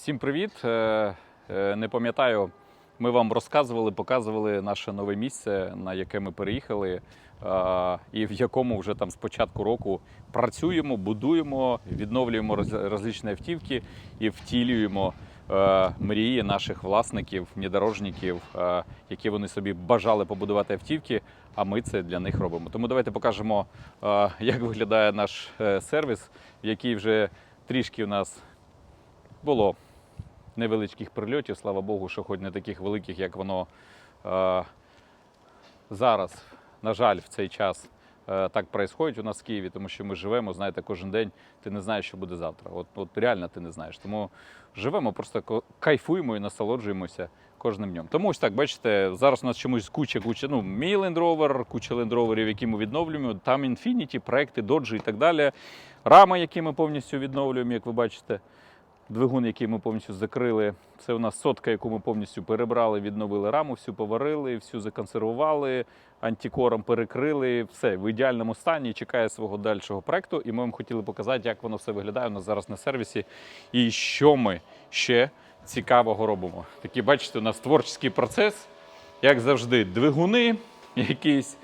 Всім привіт! Е, е, Не пам'ятаю, ми вам розказували, показували наше нове місце, на яке ми переїхали, е, і в якому вже там з початку року працюємо, будуємо, відновлюємо роз- розличні автівки і втілюємо мрії наших власників, внедорожників, які вони собі бажали побудувати автівки. А ми це для них робимо. Тому давайте покажемо, як виглядає наш сервіс, який вже трішки у нас було невеличких прильотів, слава Богу, що хоч не таких великих, як воно е, зараз, на жаль, в цей час е, так відбувається у нас в Києві, тому що ми живемо, знаєте, кожен день ти не знаєш, що буде завтра. От, от реально ти не знаєш. Тому живемо, просто кайфуємо і насолоджуємося кожним днем. Тому ось так, бачите, зараз у нас чомусь куча, куча, ну, мій Land Rover, куча Land Roverів, які ми відновлюємо, там Infiniti, проекти, Dodge і так далі. Рами, які ми повністю відновлюємо, як ви бачите. Двигун, який ми повністю закрили. Це у нас сотка, яку ми повністю перебрали, відновили раму, всю поварили, всю законсервували, антикором перекрили. Все в ідеальному стані. Чекає свого дальшого проекту. І ми вам хотіли показати, як воно все виглядає у нас зараз на сервісі. І що ми ще цікавого робимо. Такий, бачите, у нас творчий процес, як завжди, двигуни, якісь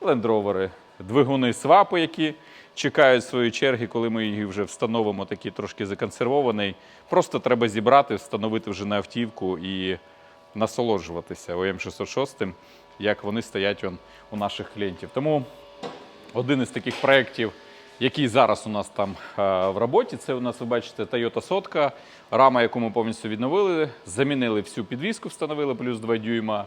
лендровери, двигуни свапи, які чекають свої черги, коли ми їх вже встановимо, такий трошки законсервований. Просто треба зібрати, встановити вже на автівку і насолоджуватися ОМ606, як вони стоять он, у наших клієнтів. Тому один із таких проєктів, який зараз у нас там в роботі, це у нас, ви бачите, Toyota Сотка, рама, яку ми повністю відновили, замінили всю підвіску, встановили плюс 2 дюйма.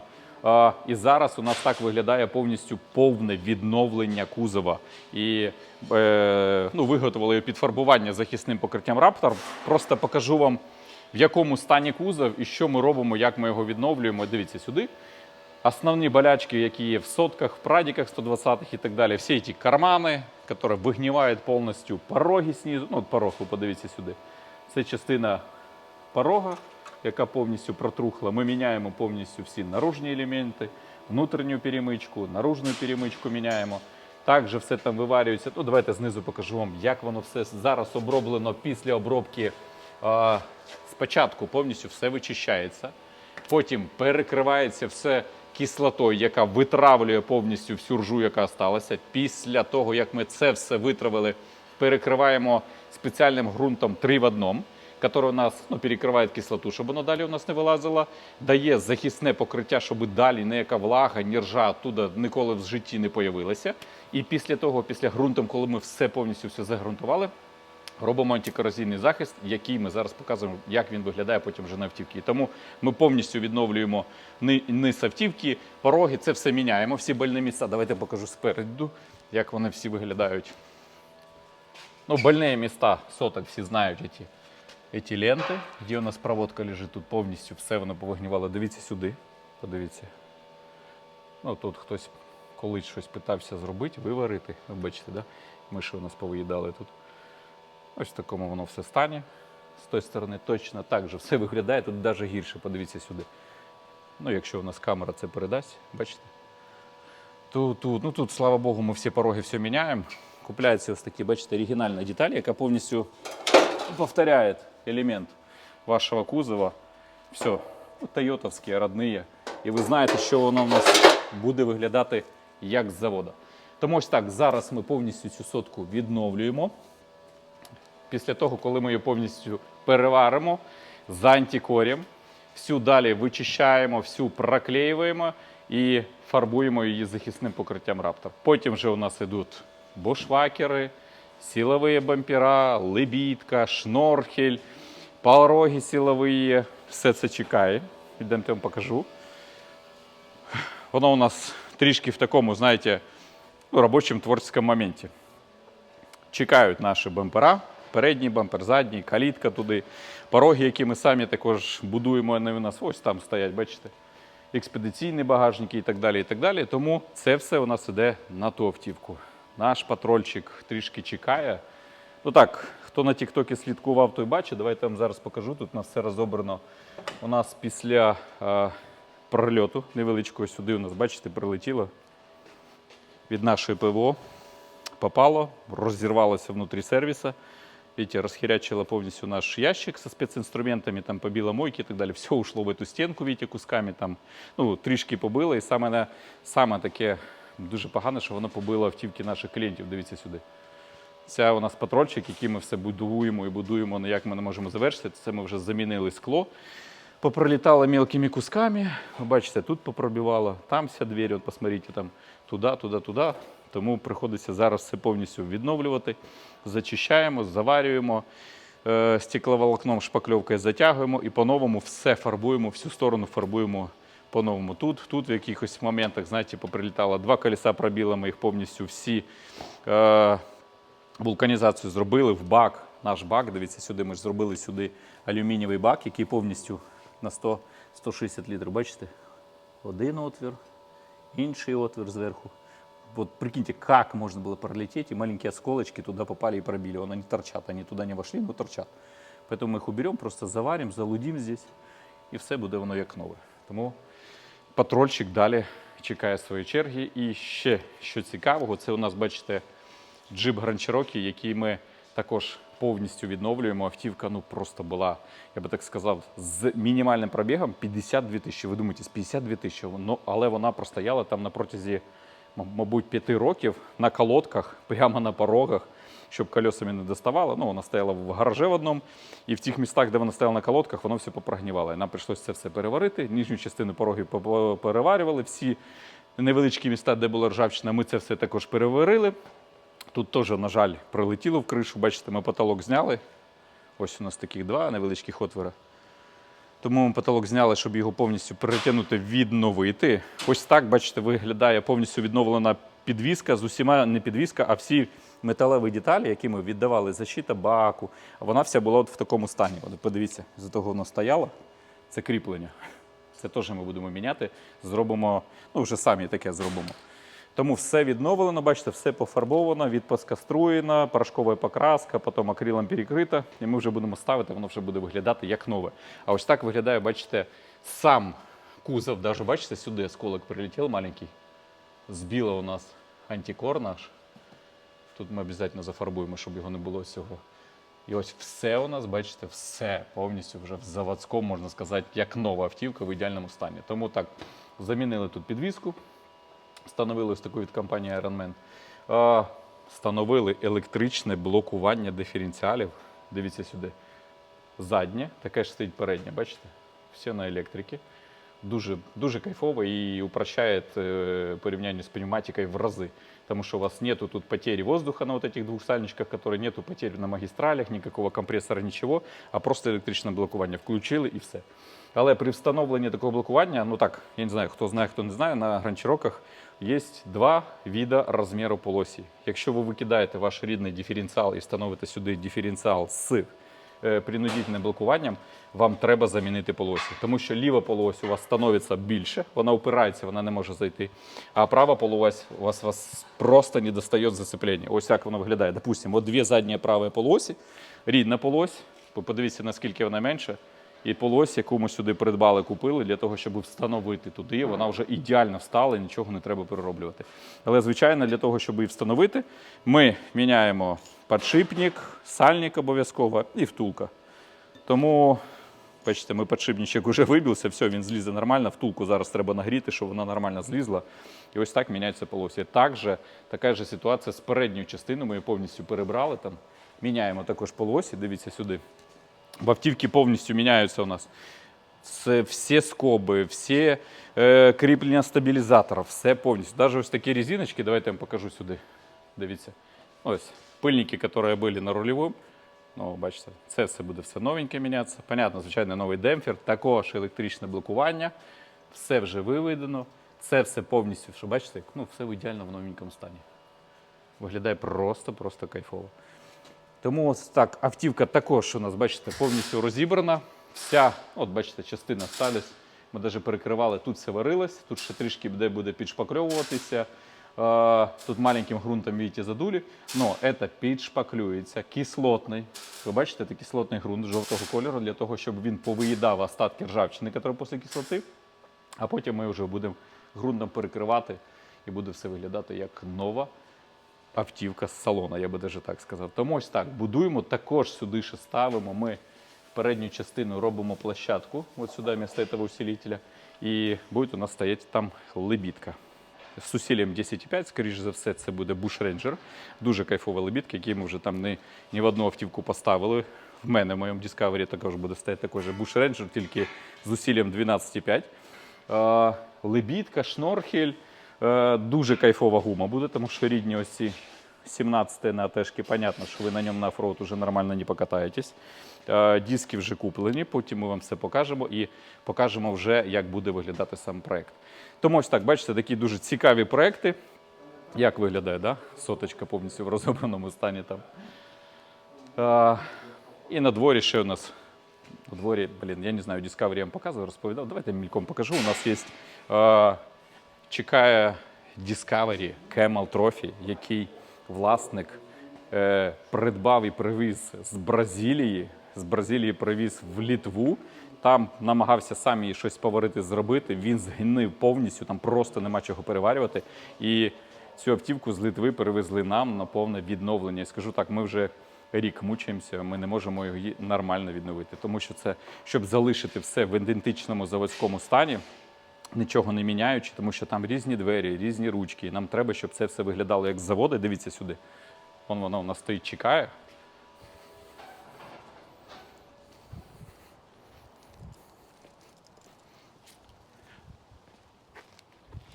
І зараз у нас так виглядає повністю повне відновлення кузова. І е, ну, виготовили його під фарбування захисним покриттям Raptor. Просто покажу вам, в якому стані кузов і що ми робимо, як ми його відновлюємо. Дивіться сюди. Основні болячки, які є в сотках, в прадиках 120-х і так далі, всі ці кармани, які вигнівають повністю пороги знизу. Ну, от порог, подивіться сюди. Це частина порога, яка повністю протрухла. Ми міняємо повністю всі наружні елементи, внутрішню перемичку, наружну перемичку міняємо. Також все там виварюється. Ну, давайте знизу покажу вам, як воно все зараз оброблено після обробки. Спочатку повністю все вичищається, потім перекривається все кислотою, яка витравлює повністю всю ржу, яка сталася. Після того, як ми це все витравили, перекриваємо спеціальним ґрунтом 3 в одному, який у нас ну, перекриває кислоту, щоб воно далі у нас не вилазило, дає захисне покриття, щоб далі ніяка влага, ні ржа оттуда ніколи в житті не появилася. І після того, після ґрунтом, коли ми все повністю все загрунтували, Робимо антикорозійний захист, який ми зараз показуємо, як він виглядає потім вже на автівці. Тому ми повністю відновлюємо низ автівки, пороги, це все міняємо. Всі больні місця. Давайте покажу спереду, як вони всі виглядають. Ну, больні міста соток всі знають ці, ці ленти, де у нас проводка лежить. Тут повністю все воно повигнівало. Дивіться сюди. Подивіться. Ну, тут хтось колись щось питався зробити, виварити. Ви бачите, да? миші у нас повиїдали тут. Ось в такому воно все стані. З тої сторони точно так же все виглядає, тут навіть гірше, подивіться сюди. Ну, якщо у нас камера це передасть, бачите? Тут, тут, ну, тут, слава Богу, ми всі пороги все міняємо. Купляється ось такі, бачите, оригінальна деталь, яка повністю повторяє елемент вашого кузова. Все, ну, тойотовські, родні. І ви знаєте, що воно у нас буде виглядати як з заводу. Тому ось так, зараз ми повністю цю сотку відновлюємо після того, коли ми її повністю переваримо з антикорем, всю далі вичищаємо, всю проклеюємо і фарбуємо її захисним покриттям Raptor. Потім вже у нас йдуть бушвакери, силові бампера, лебідка, шнорхель, пороги силові. Все це чекає. Я вам покажу. Воно у нас трішки в такому, знаєте, ну, робочому творчому моменті чекають наші бампера. Передній бампер, задній, калітка туди. Пороги, які ми самі також будуємо, вони у нас ось там стоять, бачите? Експедиційні багажники і так далі. і так далі. Тому це все у нас іде на ту автівку. Наш патрольчик трішки чекає. Ну так, хто на Тіктокі слідкував, той бачить. Давайте я вам зараз покажу. Тут у нас все розобрано. У нас після е, прольоту невеличкого сюди у нас, бачите, прилетіло від нашої ПВО попало, розірвалося внутрі сервіса. Видите, расхерячила повністю наш ящик со спецінструментами, там побила мойки і так далі. Все ушло в эту стінку, видите, кусками там, ну, трішки побило. І саме, саме таке дуже погане, що воно побило автівки наших клієнтів. Дивіться сюди. Це у нас патрольчик, який ми все будуємо і будуємо, ну, як ми не можемо завершити. Це ми вже замінили скло. Попролітало мелкими кусками. Ви бачите, тут попробивало, там вся двері, от посмотрите, там туди, туди, туди. Тому приходиться зараз все повністю відновлювати. Зачищаємо, заварюємо, е, стекловолокном шпакльовкою затягуємо і по-новому все фарбуємо, всю сторону фарбуємо по-новому. Тут, тут в якихось моментах, знаєте, поприлітало два колеса пробіло, ми їх повністю всі. Е, вулканізацію зробили в бак. Наш бак, дивіться сюди, ми ж зробили сюди алюмінієвий бак, який повністю на 100, 160 літрів. Бачите? Один отвір, інший отвір зверху. Вот прикиньте, как можно было пролететь, и маленькие осколочки туда попали и пробили. Они не торчат, они туда не вошли, но торчат. Поэтому мы их уберем, просто заварим, залудим здесь, і все буде воно як нове. Тому патрольчик далі чекає своєї черги. І ще що цікавого, це у нас, бачите, джип Cherokee, який ми також повністю відновлюємо. Автівка ну просто була, я би так сказав, з мінімальним пробігом 52 тисячі. Ви думаєте, з 52 тисячі, ну, але вона простояла там на протязі, мабуть, 5 років на колодках, прямо на порогах. Щоб колесами не доставало. Ну, вона стояла в гаражі в одному, і в тих містах, де вона стояла на колодках, воно все попрогнівало. І нам прийшлося це все переварити. Нижню частину порогів переварювали. Всі невеличкі міста, де була ржавчина, ми це все також переварили. Тут теж, на жаль, прилетіло в кришу. Бачите, ми потолок зняли. Ось у нас таких два невеличких отвора. Тому ми потолок зняли, щоб його повністю перетягнути, відновити. Ось так, бачите, виглядає повністю відновлена підвіска з усіма не підвіска, а всі металеві деталі, які ми віддавали защита баку. Вона вся була от в такому стані. От подивіться, за того воно стояло. Це кріплення. Це теж ми будемо міняти. Зробимо, ну вже самі таке зробимо. Тому все відновлено, бачите, все пофарбовано, відпоскаструєно, порошкова покраска, потім акрилом перекрита, і ми вже будемо ставити, воно вже буде виглядати як нове. А ось так виглядає, бачите, сам кузов, даже бачите, сюди осколок прилетів маленький. Збіло у нас антикор наш. Тут ми обов'язково зафарбуємо, щоб його не було цього. І ось все у нас, бачите, все повністю вже в заводському, можна сказати, як нова автівка в ідеальному стані. Тому так, замінили тут підвіску, встановили ось таку від компанії Ironman. А, Встановили електричне блокування диференціалів. Дивіться сюди. Заднє, таке ж стоїть переднє, бачите? Все на електриці. Дуже, дуже кайфово і упрощает э, порівняння з пневматикой в рази. Тому що у вас нету тут потери воздуха на вот этих двух сальничках, которые нету потерь на магістралях, никакого компресора, нічого, а просто електричне блокування включили і все. Але при встановленні такого блокування, ну так, я не знаю, хто знає, хто не знає, на гранчероках є два вида розміру полосі. Якщо ви викидаєте ваш рідний диференціал і встановите сюди диференціал з принудительним блокуванням, вам треба замінити полосі. Тому що ліва полось у вас становиться більше, вона опирається, вона не може зайти. А права полось у вас, вас просто не достає зацеплення. Ось як воно виглядає. Допустимо, от дві задні праві полосі, рідна полось, подивіться, наскільки вона менша. І полось, яку ми сюди придбали, купили для того, щоб встановити туди, вона вже ідеально встала, нічого не треба перероблювати. Але, звичайно, для того, щоб її встановити, ми міняємо подшипник, сальник обов'язково і втулка. Тому, бачите, ми подшипничок вже вибився, все, він злізе нормально. Втулку зараз треба нагріти, щоб вона нормально злізла. І ось так міняється полосся. Також така ж ситуація з передньою частиною. Ми її повністю перебрали там. Міняємо також полосі, дивіться сюди. В автівки повністю міняються у нас. Це всі скоби, всі е, кріплення стабілізаторів, все повністю. Навіть ось такі резиночки, давайте я вам покажу сюди. Дивіться. Ось пильники, які були на рульовому. Ну, бачите, це все буде все новеньке мінятися. Понятно, звичайно, новий демпфер, також електричне блокування. Все вже виведено. Це все повністю, що бачите, ну, все в ідеально в новенькому стані. Виглядає просто-просто кайфово. Тому ось так, автівка також у нас, бачите, повністю розібрана. Вся, от бачите, частина сталість. Ми навіть перекривали, тут все варилось, тут ще трішки буде підшпакльовуватися. Е, Тут маленьким ґрунтом, видите, задулі. Но це підшпаклюється, кислотний. Ви бачите, це кислотний ґрунт жовтого кольору для того, щоб він повиїдав остатки ржавчини, які після кислоти. А потім ми вже будемо ґрунтом перекривати і буде все виглядати як нова автівка з салона, я би даже так сказав. Тому ось так, будуємо, також сюди ще ставимо. Ми передню частину робимо площадку, от сюди вместо этого усилителя, і буде у нас стояти там лебідка. З сусіллям 10,5, скоріш за все, це буде Bush Ranger. Дуже кайфова лебідка, який ми вже там не, ні в одну автівку поставили. В мене в моєму Discovery також буде стояти також Bush Ranger, тільки з усіллям 12,5. Е, Лебідка, шнорхель. Е, Дуже кайфова гума буде, тому що рідні ось ці 17 на тежки, понятно, що ви на ньому на оффроуд уже нормально не покатаєтесь. Е, Диски вже куплені, потім ми вам все покажемо і покажемо вже, як буде виглядати сам проект. Тому ось так, бачите, такі дуже цікаві проекти. Як виглядає, да? соточка повністю в розобраному стані там. А, і на дворі ще у нас. У дворі, блін, я не знаю, Discovery я вам показував, розповідав. Давайте я мільком покажу. У нас є. А, чекає Discovery Camel Trophy, який власник е, придбав і привіз з Бразилії. З Бразилії привіз в Літву. Там намагався сам їй щось поварити, зробити. Він згнив повністю, там просто нема чого переварювати. І цю автівку з Литви перевезли нам на повне відновлення. І скажу так, ми вже рік мучаємося, ми не можемо її нормально відновити. Тому що це, щоб залишити все в ідентичному заводському стані, нічого не міняючи, тому що там різні двері, різні ручки. І нам треба, щоб це все виглядало як з заводу. Дивіться сюди. Вон вона у нас стоїть, чекає.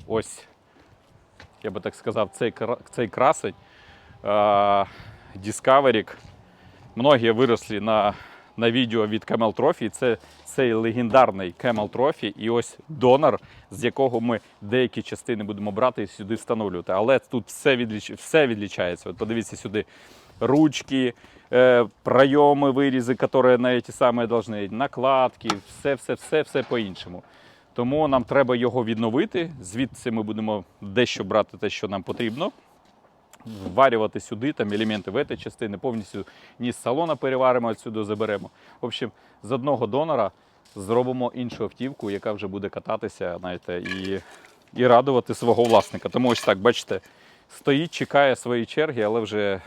Ось, я би так сказав, цей, цей красень Discovery. Многі виросли на, на відео від Camel Trophy. Це цей легендарний Camel Trophy. І ось донор, з якого ми деякі частини будемо брати і сюди встановлювати. Але тут все, відліч... все відлічається. От подивіться сюди. Ручки, е, пройоми, вирізи, які на ці самі повинні, накладки, все, все, все, все по-іншому. Тому нам треба його відновити. Звідси ми будемо дещо брати те, що нам потрібно. Вварювати сюди там елементи в ці частини, повністю ніз салона переваримо, відсюди заберемо. В общем, з одного донора зробимо іншу автівку, яка вже буде кататися, знаєте, і, і радувати свого власника. Тому ось так, бачите, стоїть, чекає своєї черги, але вже,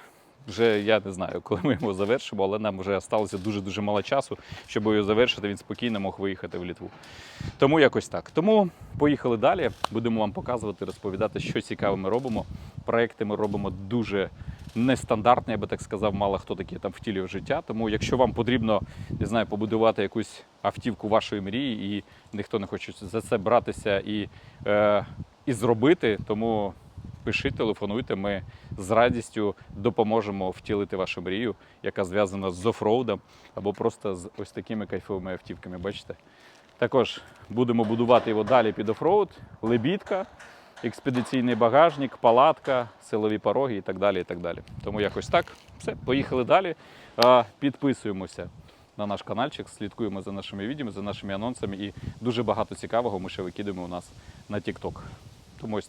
вже я не знаю, коли ми його завершимо, але нам вже залишилося дуже-дуже мало часу, щоб його завершити, він спокійно мог виїхати в Літву. Тому якось так. Тому поїхали далі. Будемо вам показувати, розповідати, що цікаве ми робимо. Проекти ми робимо дуже нестандартні, я би так сказав, мало хто такі там втілює життя. Тому, якщо вам потрібно не знаю, побудувати якусь автівку вашої мрії, і ніхто не хоче за це братися і, е, і зробити, тому пишіть, телефонуйте. Ми з радістю допоможемо втілити вашу мрію, яка зв'язана з офроудом або просто з ось такими кайфовими автівками. Бачите? Також будемо будувати його далі під офроуд, лебідка, експедиційний багажник, палатка, силові пороги і так далі. і так далі. Тому якось так. Все, поїхали далі. Підписуємося на наш каналчик, слідкуємо за нашими відео, за нашими анонсами і дуже багато цікавого ми ще викидаємо у нас на TikTok. Тому ось